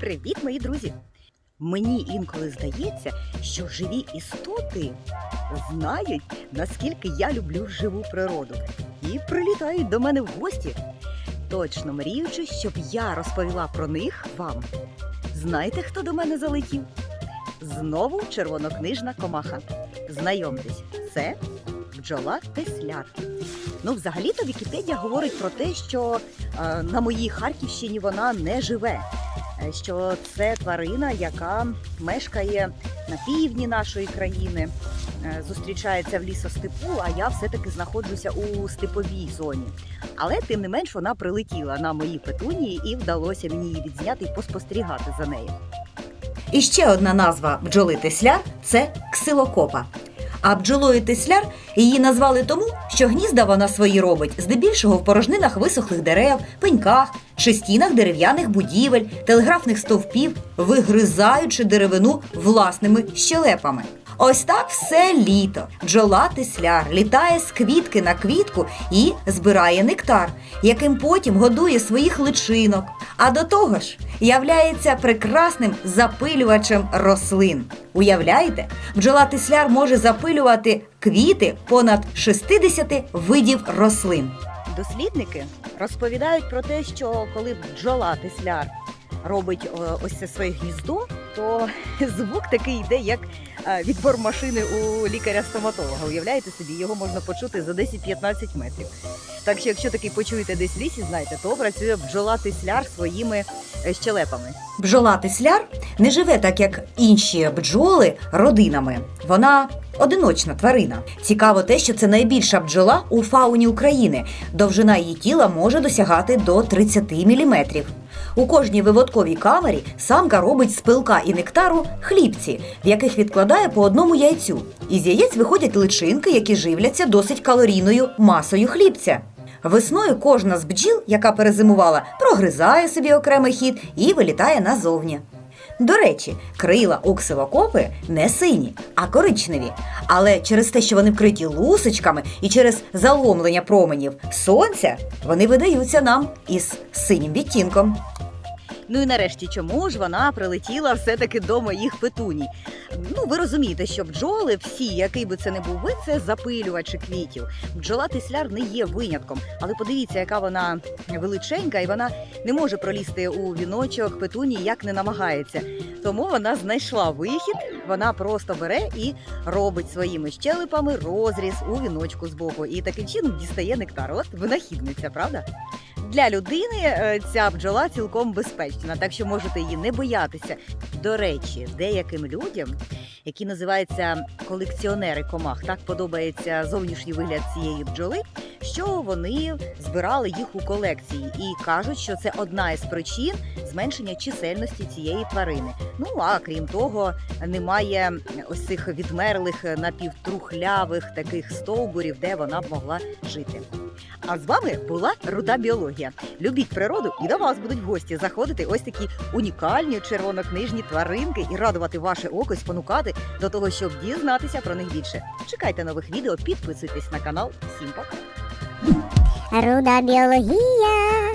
Привіт, мої друзі! Мені інколи здається, що живі істоти знають, наскільки я люблю живу природу, і прилітають до мене в гості, точно мріючи, щоб я розповіла про них вам. Знаєте, хто до мене залетів? Знову червонокнижна комаха. Знайомтесь, це бджола Тесляр. Ну, взагалі-то Вікіпедія говорить про те, що е, на моїй Харківщині вона не живе. Е, Що це тварина, яка мешкає на півдні нашої країни, е, зустрічається в лісостепу, а я все-таки знаходжуся у степовій зоні. Але тим не менш вона прилетіла на мої петунії і вдалося мені її відзняти і поспостерігати за нею. І ще одна назва бджоли тесляр це ксилокопа. А бджолою тесляр її назвали тому, що гнізда вона свої робить здебільшого в порожнинах висохлих дерев, пеньках чи стінах дерев'яних будівель, телеграфних стовпів, вигризаючи деревину власними щелепами. Ось так все літо. Бджола тесляр літає з квітки на квітку і збирає нектар, яким потім годує своїх личинок. А до того ж, являється прекрасним запилювачем рослин. Уявляєте, бджола тесляр може запилювати квіти понад 60 видів рослин. Дослідники розповідають про те, що коли бджола тисляр робить е, ось це своє гніздо, то звук такий йде, як відбор машини у лікаря-стоматолога. Уявляєте собі, його можна почути за 10-15 метрів. Так що, якщо такий почуєте десь в лісі, знаєте, то працює бджола тесляр своїми е, щелепами. Бджола тесляр не живе так, як інші бджоли родинами. Вона одиночна тварина. Цікаво те, що це найбільша бджола у фауні України. Довжина її тіла може досягати до 30 мм. У кожній виводковій камері самка робить з пилка і нектару хлібці, в яких відкладає по одному яйцю. Із яєць виходять личинки, які живляться досить калорійною масою хлібця. Весною кожна з бджіл, яка перезимувала, прогризає собі окремий хід і вилітає назовні. До речі, крила у ксилокопи не сині, а коричневі. Але через те, що вони вкриті лусочками і через заломлення променів сонця, вони видаються нам із синім відтінком. Ну і нарешті, чому ж вона прилетіла все-таки до моїх петуній? Ну, ви розумієте, що бджоли всі, який би це не був вид, це запилювачі квітів. Бджола тисляр не є винятком. Але подивіться, яка вона величенька, і вона не може пролізти у віночок петуній, як не намагається. Тому вона знайшла вихід, вона просто бере і робить своїми щелепами розріз у віночку з боку. І таким чином дістає нектар. От винахідниця, правда? Для людини е, ця бджола цілком безпечна, так що можете її не боятися. До речі, деяким людям, які називаються колекціонери комах, так подобається зовнішній вигляд цієї бджоли, що вони збирали їх у колекції і кажуть, що це одна із причин зменшення чисельності цієї тварини. Ну а крім того, немає ось цих відмерлих напівтрухлявих таких стовбурів, де вона б могла жити. А з вами була руда біологія. Любіть природу і до вас будуть в гості заходити ось такі унікальні червонокнижні тваринки і радувати ваше око спонукати до того, щоб дізнатися про них більше. Чекайте нових відео, підписуйтесь на канал. Всім пока! Руда біологія.